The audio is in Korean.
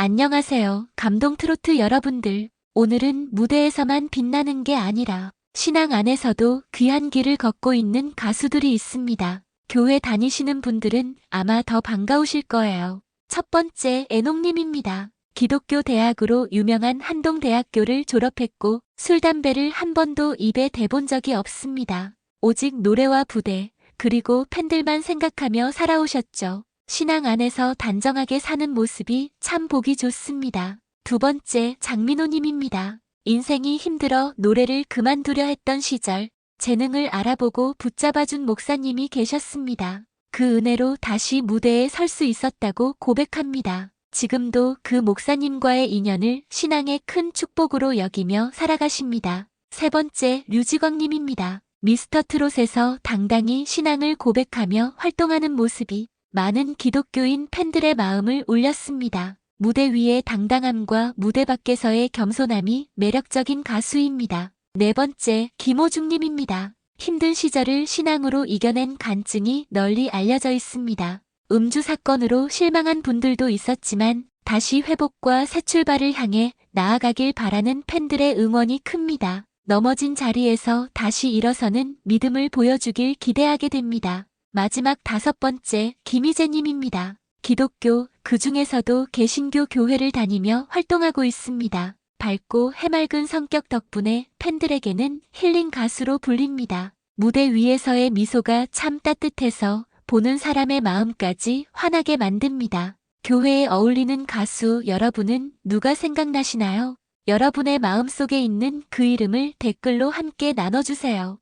안녕하세요. 감동 트로트 여러분들. 오늘은 무대에서만 빛나는 게 아니라 신앙 안에서도 귀한 길을 걷고 있는 가수들이 있습니다. 교회 다니시는 분들은 아마 더 반가우실 거예요. 첫 번째 애농님입니다. 기독교 대학으로 유명한 한동대학교를 졸업했고 술 담배를 한 번도 입에 대본 적이 없습니다. 오직 노래와 부대 그리고 팬들만 생각하며 살아오셨죠. 신앙 안에서 단정하게 사는 모습이 참 보기 좋습니다. 두 번째 장민호님입니다. 인생이 힘들어 노래를 그만두려 했던 시절 재능을 알아보고 붙잡아준 목사님이 계셨습니다. 그 은혜로 다시 무대에 설 수 있었다고 고백합니다. 지금도 그 목사님과의 인연을 신앙의 큰 축복으로 여기며 살아가십니다. 세 번째 류지광님입니다. 미스터 트롯에서 당당히 신앙을 고백하며 활동하는 모습이 많은 기독교인 팬들의 마음을 울렸습니다. 무대 위의 당당함과 무대 밖에서의 겸손함이 매력적인 가수입니다. 네 번째, 김호중님입니다. 힘든 시절을 신앙으로 이겨낸 간증이 널리 알려져 있습니다. 음주 사건으로 실망한 분들도 있었지만 다시 회복과 새 출발을 향해 나아가길 바라는 팬들의 응원이 큽니다. 넘어진 자리에서 다시 일어서는 믿음을 보여주길 기대하게 됩니다. 마지막 다섯 번째, 김희재님입니다. 기독교, 그 중에서도 개신교 교회를 다니며 활동하고 있습니다. 밝고 해맑은 성격 덕분에 팬들에게는 힐링 가수로 불립니다. 무대 위에서의 미소가 참 따뜻해서 보는 사람의 마음까지 환하게 만듭니다. 교회에 어울리는 가수 여러분은 누가 생각나시나요? 여러분의 마음속에 있는 그 이름을 댓글로 함께 나눠주세요.